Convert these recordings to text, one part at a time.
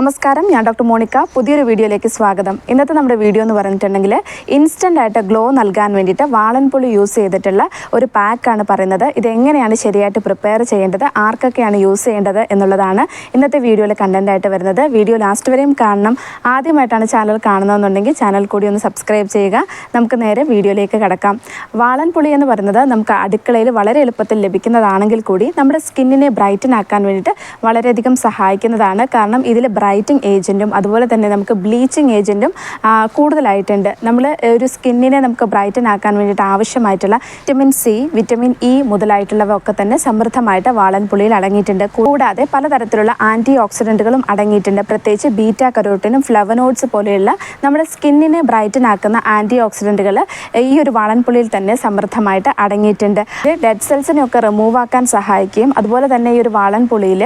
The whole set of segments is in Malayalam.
നമസ്കാരം ഞാൻ ഡോക്ടർ മോണിക്ക. പുതിയൊരു വീഡിയോയിലേക്ക് സ്വാഗതം. ഇന്നത്തെ നമ്മുടെ വീഡിയോ എന്ന് പറഞ്ഞിട്ടുണ്ടെങ്കിൽ ഇൻസ്റ്റന്റ് ആയിട്ട് ഗ്ലോ നൽകാൻ വേണ്ടിയിട്ട് വാളൻപുളി യൂസ് ചെയ്തിട്ടുള്ള ഒരു പാക്കാണ് പറയുന്നത്. ഇത് എങ്ങനെയാണ് ശരിയായിട്ട് പ്രിപ്പയർ ചെയ്യേണ്ടത്? ആർക്കൊക്കെയാണ് യൂസ് ചെയ്യേണ്ടത് എന്നുള്ളതാണ് ഇന്നത്തെ വീഡിയോയിലെ കണ്ടന്റ് ആയിട്ട് വരുന്നത്. വീഡിയോ ലാസ്റ്റ് വരെയും കാണണം. ആദ്യമായിട്ടാണ് ചാനൽ കാണുന്നതെന്നുണ്ടെങ്കിൽ ചാനൽ കൂടി ഒന്ന് സബ്സ്ക്രൈബ് ചെയ്യുക. നമുക്ക് നേരെ വീഡിയോയിലേക്ക് കിടക്കാം. വാളൻപുളി എന്ന് പറയുന്നത് നമുക്ക് അടുക്കളയിൽ വളരെ എളുപ്പത്തിൽ ലഭിക്കുന്നതാണെങ്കിൽ കൂടി നമ്മുടെ സ്കിന്നിനെ ബ്രൈറ്റൻ ആക്കാൻ വേണ്ടിയിട്ട് വളരെയധികം സഹായിക്കുന്നതാണ്. കാരണം ഇതിൽ ബ്രൈറ്റിംഗ് ഏജന്റും അതുപോലെ തന്നെ നമുക്ക് ബ്ലീച്ചിങ് ഏജന്റും കൂടുതലായിട്ടുണ്ട്. നമ്മൾ ഒരു സ്കിന്നിനെ നമുക്ക് ബ്രൈറ്റൻ ആക്കാൻ വേണ്ടിയിട്ട് ആവശ്യമായിട്ടുള്ള വിറ്റമിൻ സി വിറ്റമിൻ ഇ മുതലായിട്ടുള്ളവ ഒക്കെ തന്നെ സമൃദ്ധമായിട്ട് വാളൻപുളിയിൽ അടങ്ങിയിട്ടുണ്ട്. കൂടാതെ പലതരത്തിലുള്ള ആന്റി ഓക്സിഡന്റുകളും അടങ്ങിയിട്ടുണ്ട്. പ്രത്യേകിച്ച് ബീറ്റ കരോട്ടിനും ഫ്ലവനോഡ്സ് പോലെയുള്ള നമ്മുടെ സ്കിന്നിനെ ബ്രൈറ്റൻ ആക്കുന്ന ആന്റി ഓക്സിഡന്റുകൾ ഈ ഒരു വാളൻപുളിയിൽ തന്നെ സമൃദ്ധമായിട്ട് അടങ്ങിയിട്ടുണ്ട്. ഡെഡ് സെൽസിനെ ഒക്കെ റിമൂവ് ആക്കാൻ സഹായിക്കുകയും അതുപോലെ തന്നെ ഈ ഒരു വാളൻപുളിയിൽ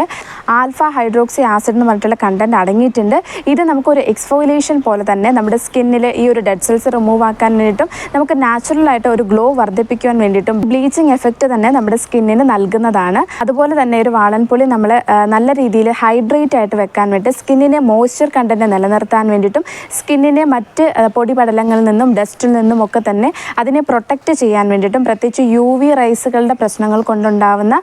ആൽഫ ഹൈഡ്രോക്സി ആസിഡ് എന്ന് പറഞ്ഞിട്ടുള്ള കണ്ടന്റ് അടങ്ങിയിട്ടുണ്ട്. ഇത് നമുക്കൊരു എക്സ്ഫോയിലേഷൻ പോലെ തന്നെ നമ്മുടെ സ്കിന്നിൽ ഈ ഒരു ഡെഡ് സെൽസ് റിമൂവ് ആക്കാൻ വേണ്ടിയിട്ടും നമുക്ക് നാച്ചുറലായിട്ട് ഒരു ഗ്ലോ വർദ്ധിപ്പിക്കുവാൻ വേണ്ടിയിട്ടും ബ്ലീച്ചിങ് എഫക്റ്റ് തന്നെ നമ്മുടെ സ്കിന്നിന് നൽകുന്നതാണ്. അതുപോലെ തന്നെ ഒരു വാളൻപുളി നമ്മൾ നല്ല രീതിയിൽ ഹൈഡ്രേറ്റ് ആയിട്ട് വെക്കാൻ വേണ്ടി സ്കിന്നിനെ മോയ്സ്ചർ കണ്ടന്റ് നിലനിർത്താൻ വേണ്ടിയിട്ടും സ്കിന്നിനെ മറ്റ് പൊടിപടലങ്ങളിൽ നിന്നും ഡസ്റ്റിൽ നിന്നും ഒക്കെ തന്നെ അതിനെ പ്രൊട്ടക്റ്റ് ചെയ്യാൻ വേണ്ടിയിട്ടും പ്രത്യേകിച്ച് യു വി റൈസുകളുടെ പ്രശ്നങ്ങൾ കൊണ്ടുണ്ടാവുന്ന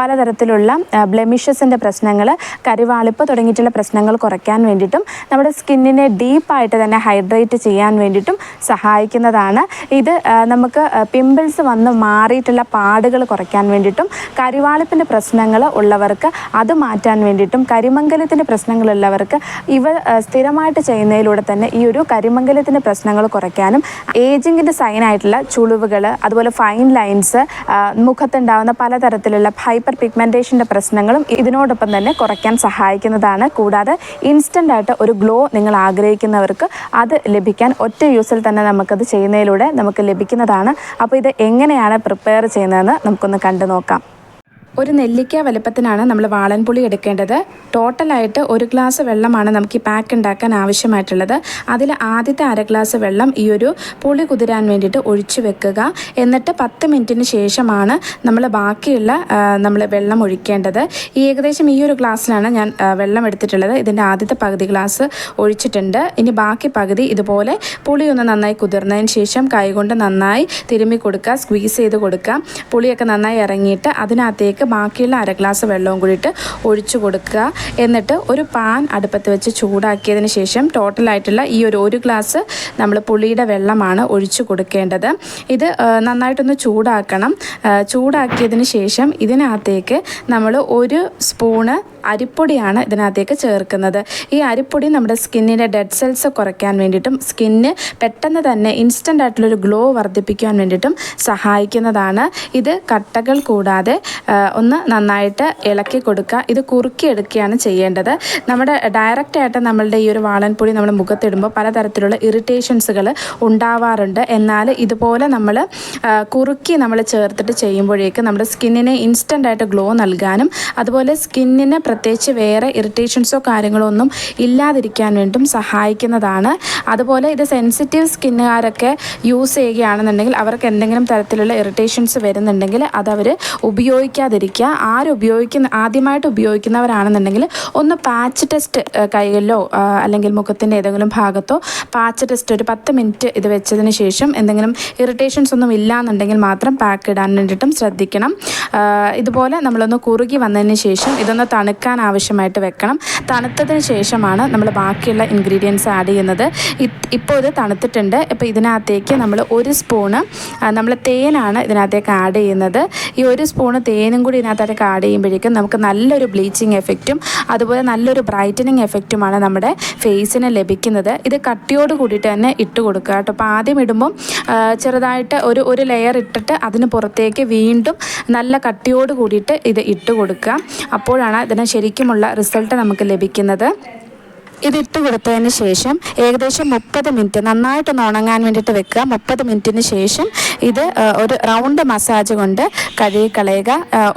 പലതരത്തിലുള്ള ബ്ലെമിഷസിന്റെ പ്രശ്നങ്ങൾ കരിവാളിപ്പ് തുടങ്ങിയിട്ടുള്ള പ്രശ്നങ്ങൾ കുറയ്ക്കാൻ വേണ്ടിയിട്ടും നമ്മുടെ സ്കിന്നിനെ ഡീപ്പായിട്ട് തന്നെ ഹൈഡ്രേറ്റ് ചെയ്യാൻ വേണ്ടിയിട്ടും സഹായിക്കുന്നതാണ്. ഇത് നമുക്ക് പിമ്പിൾസ് വന്ന് മാറിയിട്ടുള്ള പാടുകൾ കുറയ്ക്കാൻ വേണ്ടിയിട്ടും കരിവാളിപ്പിന്റെ പ്രശ്നങ്ങൾ ഉള്ളവർക്ക് അത് മാറ്റാൻ വേണ്ടിയിട്ടും കരിമംഗലത്തിന്റെ പ്രശ്നങ്ങളുള്ളവർക്ക് ഇവ സ്ഥിരമായിട്ട് ചെയ്യുന്നതിലൂടെ തന്നെ ഈ ഒരു കരിമംഗലത്തിന്റെ പ്രശ്നങ്ങൾ കുറയ്ക്കാനും ഏജിങ്ങിന്റെ സൈനായിട്ടുള്ള ചുളിവുകൾ അതുപോലെ ഫൈൻ ലൈൻസ് മുഖത്തുണ്ടാകുന്ന പലതരത്തിലുള്ള ഹൈപ്പർ പിഗ്മെന്റേഷന്റെ പ്രശ്നങ്ങളും ഇതിനോടൊപ്പം തന്നെ കുറയ്ക്കാൻ സഹായിക്കുന്നതാണ്. കൂടാതെ ഇൻസ്റ്റന്റ് ആയിട്ട് ഒരു ഗ്ലോ നിങ്ങൾ ആഗ്രഹിക്കുന്നവർക്ക് അത് ലഭിക്കാൻ ഒറ്റ യൂസിൽ തന്നെ നമുക്കത് ചെയ്യുന്നതിലൂടെ നമുക്ക് ലഭിക്കുന്നതാണ്. അപ്പോൾ ഇത് എങ്ങനെയാണ് പ്രിപ്പയർ ചെയ്യുന്നതെന്ന് നമുക്കൊന്ന് കണ്ടു നോക്കാം. ഒരു നെല്ലിക്ക വലുപ്പത്തിനാണ് നമ്മൾ വാളൻപുളി എടുക്കേണ്ടത്. ടോട്ടലായിട്ട് ഒരു ഗ്ലാസ് വെള്ളമാണ് നമുക്ക് ഈ പാക്ക് ഉണ്ടാക്കാൻ ആവശ്യമായിട്ടുള്ളത്. അതിൽ ആദ്യത്തെ അര ഗ്ലാസ് വെള്ളം ഈ ഒരു പുളി കുതിരാൻ വേണ്ടിയിട്ട് ഒഴിച്ചു വെക്കുക. എന്നിട്ട് പത്ത് മിനിറ്റിന് ശേഷമാണ് നമ്മൾ ബാക്കിയുള്ള നമ്മൾ വെള്ളം ഒഴിക്കേണ്ടത്. ഈ ഏകദേശം ഈ ഒരു ഗ്ലാസ്സിലാണ് ഞാൻ വെള്ളം എടുത്തിട്ടുള്ളത്. ഇതിന്റെ ആദ്യത്തെ പകുതി ഗ്ലാസ് ഒഴിച്ചിട്ടുണ്ട്. ഇനി ബാക്കി പകുതി ഇതുപോലെ പുളി ഒന്ന് നന്നായി കുതിർന്നതിന് ശേഷം കൈകൊണ്ട് നന്നായി തിരുമ്മി കൊടുക്കുക സ്ക്വീസ് ചെയ്ത് കൊടുക്കുക. പുളിയൊക്കെ നന്നായി ഇറങ്ങിയിട്ട് അതിനകത്തേക്ക് ബാക്കിയുള്ള അര ഗ്ലാസ് വെള്ളവും കൂടിയിട്ട് ഒഴിച്ചു കൊടുക്കുക. എന്നിട്ട് ഒരു പാൻ അടുപ്പത്ത് വെച്ച് ചൂടാക്കിയതിന് ശേഷം ടോട്ടലായിട്ടുള്ള ഈ ഒരു ഒരു ഗ്ലാസ് നമ്മൾ പുളിയുടെ വെള്ളമാണ് ഒഴിച്ചു കൊടുക്കേണ്ടത്. ഇത് നന്നായിട്ടൊന്ന് ചൂടാക്കണം. ചൂടാക്കിയതിന് ശേഷം ഇതിനകത്തേക്ക് നമ്മൾ ഒരു സ്പൂണ് അരിപ്പൊടിയാണ് ഇതിനകത്തേക്ക് ചേർക്കുന്നത്. ഈ അരിപ്പൊടി നമ്മുടെ സ്കിന്നിന്റെ ഡെഡ് സെൽസ് കുറയ്ക്കാൻ വേണ്ടിയിട്ടും സ്കിന്ന് പെട്ടെന്ന് തന്നെ ഇൻസ്റ്റന്റ് ആയിട്ടുള്ളൊരു ഗ്ലോ വർദ്ധിപ്പിക്കാൻ വേണ്ടിയിട്ടും സഹായിക്കുന്നതാണ്. ഇത് കട്ടകൾ കൂടാതെ ഒന്ന് നന്നായിട്ട് ഇളക്കി കൊടുക്കുക. ഇത് കുറുക്കി കുറുക്കിയെടുക്കുകയാണ് ചെയ്യേണ്ടത്. നമ്മുടെ ഡയറക്റ്റ് ആയിട്ട് നമ്മളുടെ ഈ ഒരു വാളൻപൊടി നമ്മൾ മുഖത്തിടുമ്പോൾ പലതരത്തിലുള്ള ഇറിറ്റേഷൻസുകൾ ഉണ്ടാവാറുണ്ട്. എന്നാൽ ഇതുപോലെ നമ്മൾ കുറുക്കി നമ്മൾ ചേർത്തിട്ട് ചെയ്യുമ്പോഴേക്ക് നമ്മുടെ സ്കിന്നിനെ ഇൻസ്റ്റന്റ് ആയിട്ട് ഗ്ലോ നൽകാനും അതുപോലെ സ്കിന്നിന് പ്രത്യേകിച്ച് വേറെ ഇറിറ്റേഷൻസോ കാര്യങ്ങളോ ഒന്നും ഇല്ലാതിരിക്കാൻ വേണ്ടും സഹായിക്കുന്നതാണ്. അതുപോലെ ഇത് സെൻസിറ്റീവ് സ്കിന്നുകാരൊക്കെ യൂസ് ചെയ്യുകയാണെന്നുണ്ടെങ്കിൽ അവർക്ക് എന്തെങ്കിലും തരത്തിലുള്ള ഇറിറ്റേഷൻസ് വരുന്നുണ്ടെങ്കിൽ അതവർ ഉപയോഗിക്കാതിരിക്കുക. ആര് ഉപയോഗിക്കുന്ന ആദ്യമായിട്ട് ഉപയോഗിക്കുന്നവരാണെന്നുണ്ടെങ്കിൽ ഒന്ന് പാച്ച് ടെസ്റ്റ് കൈകളിലോ അല്ലെങ്കിൽ മുഖത്തിന്റെ ഏതെങ്കിലും ഭാഗത്തോ പാച്ച് ടെസ്റ്റ് ഒരു പത്ത് മിനിറ്റ് ഇത് വെച്ചതിന് ശേഷം എന്തെങ്കിലും ഇറിറ്റേഷൻസ് ഒന്നും ഇല്ലാന്നുണ്ടെങ്കിൽ മാത്രം പാക്ക് ഇടാൻ വേണ്ടിയിട്ടും ശ്രദ്ധിക്കണം. ഇതുപോലെ നമ്മളൊന്ന് കുറുകി വന്നതിന് ശേഷം ഇതൊന്ന് തണുക്കാൻ ആവശ്യമായിട്ട് വെക്കണം. തണുത്തതിന് ശേഷമാണ് നമ്മൾ ബാക്കിയുള്ള ഇൻഗ്രീഡിയൻസ് ആഡ് ചെയ്യുന്നത്. ഇപ്പോൾ ഇത് തണുത്തിട്ടുണ്ട്. ഇപ്പോൾ ഇതിനകത്തേക്ക് നമ്മൾ ഒരു സ്പൂണ് നമ്മൾ തേനാണ് ഇതിനകത്തേക്ക് ആഡ് ചെയ്യുന്നത്. ഈ ഒരു സ്പൂണ് തേനും കൂടി ഇതിനകത്തായിട്ട് ആഡ് ചെയ്യുമ്പോഴേക്കും നമുക്ക് നല്ലൊരു ബ്ലീച്ചിങ് എഫക്റ്റും അതുപോലെ നല്ലൊരു ബ്രൈറ്റനിങ് എഫക്റ്റുമാണ് നമ്മുടെ ഫേസിന് ലഭിക്കുന്നത്. ഇത് കട്ടിയോട് കൂടിയിട്ട് തന്നെ ഇട്ട് കൊടുക്കുക കേട്ടോ. അപ്പോൾ ആദ്യം ഇടുമ്പം ചെറുതായിട്ട് ഒരു ഒരു ലെയർ ഇട്ടിട്ട് അതിന് പുറത്തേക്ക് വീണ്ടും നല്ല കട്ടിയോട് കൂടിയിട്ട് ഇത് ഇട്ട് കൊടുക്കുക. അപ്പോഴാണ് ഇതിന് ശരിക്കുമുള്ള റിസൾട്ട് നമുക്ക് ലഭിക്കുന്നത്. ഇതിട്ട് കൊടുത്തതിന് ശേഷം ഏകദേശം മുപ്പത് മിനിറ്റ് നന്നായിട്ടൊന്ന് ഉണങ്ങാൻ വേണ്ടിയിട്ട് വെക്കുക. മുപ്പത് മിനിറ്റിന് ശേഷം ഇത് ഒരു റൗണ്ട് മസാജ് കൊണ്ട് കഴുകി കളയുക.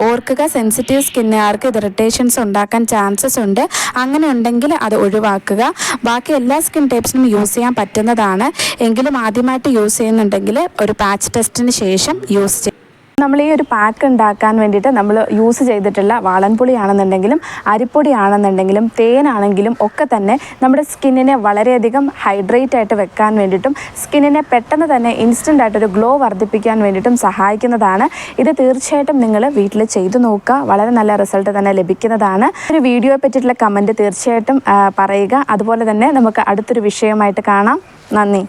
ഓർക്കുക സെൻസിറ്റീവ് സ്കിന്നുകാർക്ക് ഇത് ഇറിറ്റേഷൻസ് ഉണ്ടാക്കാൻ ചാൻസസ് ഉണ്ട്. അങ്ങനെ ഉണ്ടെങ്കിൽ അത് ഒഴിവാക്കുക. ബാക്കി എല്ലാ സ്കിൻ ടൈപ്സിനും യൂസ് ചെയ്യാൻ പറ്റുന്നതാണ്. എങ്കിലും ആദ്യമായിട്ട് യൂസ് ചെയ്യുന്നുണ്ടെങ്കിൽ ഒരു പാച്ച് ടെസ്റ്റിന് ശേഷം യൂസ് ചെയ്യുക നമ്മൾ ഈ ഒരു പാക്ക് ഉണ്ടാക്കാൻ വേണ്ടിയിട്ട് നമ്മൾ യൂസ് ചെയ്തിട്ടുള്ള വാളൻപുളി ആണെന്നുണ്ടെങ്കിലും അരിപ്പൊടി ആണെന്നുണ്ടെങ്കിലും തേനാണെങ്കിലും ഒക്കെ തന്നെ നമ്മുടെ സ്കിന്നിനെ വളരെയധികം ഹൈഡ്രേറ്റ് ആയിട്ട് വെക്കാൻ വേണ്ടിയിട്ടും സ്കിന്നിനെ പെട്ടെന്ന് തന്നെ ഇൻസ്റ്റന്റ് ആയിട്ടൊരു ഗ്ലോ വർദ്ധിപ്പിക്കാൻ വേണ്ടിയിട്ടും സഹായിക്കുന്നതാണ്. ഇത് തീർച്ചയായിട്ടും നിങ്ങൾ വീട്ടിൽ ചെയ്തു നോക്കുക. വളരെ നല്ല റിസൾട്ട് തന്നെ ലഭിക്കുന്നതാണ്. ഒരു വീഡിയോയെ പറ്റിയിട്ടുള്ള കമന്റ് തീർച്ചയായിട്ടും പറയുക. അതുപോലെ തന്നെ നമുക്ക് അടുത്തൊരു വിഷയമായിട്ട് കാണാം. നന്ദി.